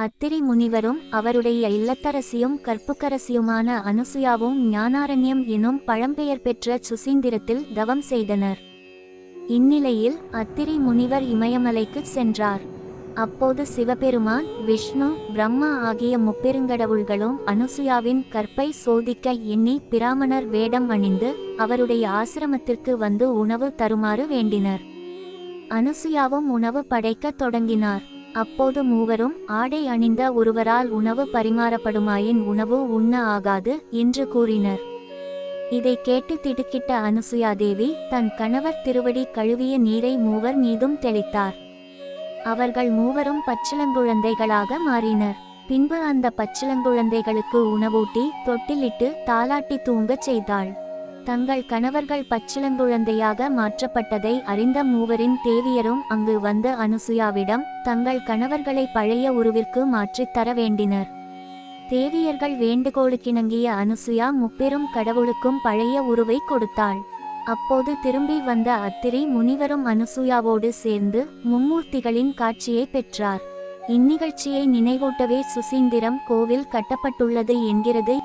அத்திரி முனிவரும் அவருடைய இல்லத்தரசியும் கற்புக்கரசியுமான அனுசுயாவும் ஞானாரண்யம் எனும் பழம்பெயர் பெற்ற சுசீந்திரத்தில் தவம் செய்தனர். இந்நிலையில் அத்திரி முனிவர் இமயமலைக்கு சென்றார். அப்போது சிவபெருமான் விஷ்ணு பிரம்மா ஆகிய முப்பெருங்கடவுள்களும் அனுசுயாவின் கற்பை சோதிக்க எண்ணி பிராமணர் வேடம் அணிந்து அவருடைய ஆசிரமத்திற்கு வந்து உணவு தருமாறு வேண்டினர். அனுசுயாவும் உணவு படைக்கத் தொடங்கினார். அப்போது மூவரும் ஆடை அணிந்த ஒருவரால் உணவு பரிமாறப்படுமாயின் உணவு உண்ண ஆகாது என்று கூறினர். இதை கேட்டு திடுக்கிட்ட அனுசுயாதேவி தன் கணவர் திருவடி கழுவிய நீரை மூவர் மீதும் தெளித்தார். அவர்கள் மூவரும் பச்சிளங்குழந்தைகளாக மாறினர். பின்பு அந்த பச்சிளங்குழந்தைகளுக்கு உணவூட்டி தொட்டிலிட்டு தாலாட்டி தூங்கச் செய்தாள். தங்கள் கணவர்கள் பச்சிளங்குழந்தையாக மாற்றப்பட்டதை அறிந்த மூவரின் தேவியரும் அங்கு வந்து அனுசுயாவிடம் தங்கள் கணவர்களை பழைய உருவிற்கு மாற்றித் தர வேண்டினர். தேவியர்கள் வேண்டுகோளுக்கிணங்கிய அனுசுயா முப்பெரும் கடவுளுக்கும் பழைய உருவை கொடுத்தாள். அப்போது திரும்பி வந்த அத்திரி முனிவரும் அனுசுயாவோடு சேர்ந்து மும்மூர்த்திகளின் காட்சியை பெற்றார். இந்நிகழ்ச்சியை நினைவூட்டவே சுசீந்திரம் கோவில் கட்டப்பட்டுள்ளது என்கிறது